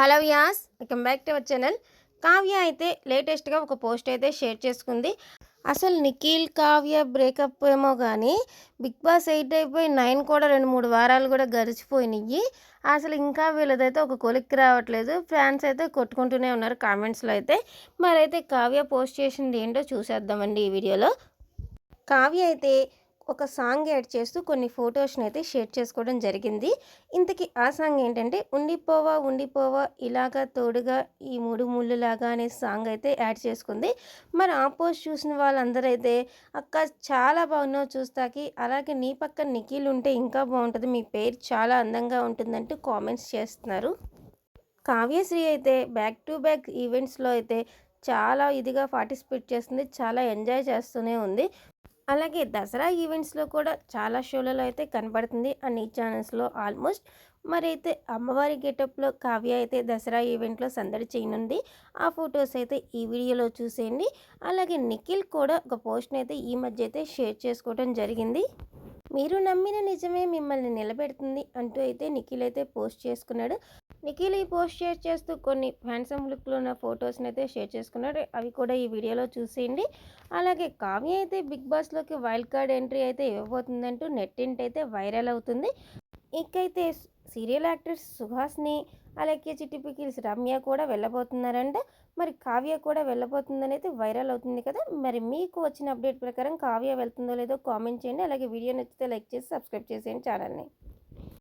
Hello guys welcome back to our channel. Kavya అయితే లేటెస్ట్గా ఒక పోస్ట్ అయితే షేర్ చేసుకుంది. అసలు నిఖిల్ కావ్య బ్రేకప్ ఏమో కానీ బిగ్ బాస్ ఎయిట్ అయిపోయి నైన్ కూడా రెండు మూడు వారాలు కూడా గడిచిపోయినాయి అసలు ఇంకా వీళ్ళదైతే ఒక కొలిక్కి రావట్లేదు. ఫ్యాన్స్ అయితే కొట్టుకుంటూనే ఉన్నారు కామెంట్స్లో అయితే. మరైతే కావ్య పోస్ట్ చేసింది ఏంటో చూసేద్దామండి ఈ వీడియోలో. కావ్య అయితే ఒక సాంగ్ యాడ్ చేస్తూ కొన్ని ఫొటోస్ని అయితే షేర్ చేసుకోవడం జరిగింది. ఇంతకీ ఆ సాంగ్ ఏంటంటే ఉండిపోవా ఉండిపోవా ఇలాగా తోడుగా ఈ మూడు ముళ్ళులాగా అనే సాంగ్ అయితే యాడ్ చేసుకుంది. మరి ఆ పోస్ట్ చూసిన వాళ్ళందరూ అయితే అక్క చాలా బాగున్నావు చూస్తాకి అలాగే నీ పక్కన నిఖిల్ ఉంటే ఇంకా బాగుంటుంది మీ పేరు చాలా అందంగా ఉంటుందంటూ కామెంట్స్ చేస్తున్నారు. కావ్యశ్రీ అయితే బ్యాక్ టు బ్యాక్ ఈవెంట్స్లో అయితే చాలా ఇదిగా పార్టిసిపేట్ చేస్తుంది చాలా ఎంజాయ్ చేస్తూనే ఉంది. అలాగే దసరా ఈవెంట్స్లో కూడా చాలా షోలలో అయితే కనబడుతుంది. అన్ని ఛానల్స్లో ఆల్మోస్ట్ మరి అయితే అమ్మవారి గెటప్లో కావ్య అయితే దసరా ఈవెంట్లో సందడి చేయనుంది. ఆ ఫొటోస్ అయితే ఈ వీడియోలో చూసేయండి. అలాగే నిఖిల్ కూడా ఒక పోస్ట్ని అయితే ఈ మధ్య అయితే షేర్ చేసుకోవడం జరిగింది. మీరు నమ్మిన నిజమే మిమ్మల్ని నిలబెడుతుంది అంటూ అయితే నిఖిల్ అయితే పోస్ట్ చేసుకున్నాడు. నిఖిల్ ఈ పోస్ట్ షేర్ చేస్తూ కొన్ని హ్యాండ్సమ్ లుక్లో ఉన్న ఫొటోస్ని అయితే షేర్ చేసుకున్నాడు. అవి కూడా ఈ వీడియోలో చూసేయండి. అలాగే కావ్య అయితే బిగ్ బాస్లోకి వైల్డ్ కార్డ్ ఎంట్రీ అయితే ఇవ్వబోతుందంటూ నెట్టింట్ అయితే వైరల్ అవుతుంది. ఇకైతే సీరియల్ యాక్టర్స్ సుహాస్ని అలాగే చిట్టిపికిల్స్ రమ్య కూడా వెళ్ళబోతున్నారంట. మరి కావ్య కూడా వెళ్ళబోతుందని అయితే వైరల్ అవుతుంది కదా. మరి మీకు వచ్చిన అప్డేట్ ప్రకారం కావ్య వెళ్తుందో లేదో కామెంట్ చేయండి. అలాగే వీడియో నచ్చితే లైక్ చేసి సబ్స్క్రైబ్ చేసేయండి ఛానల్ని.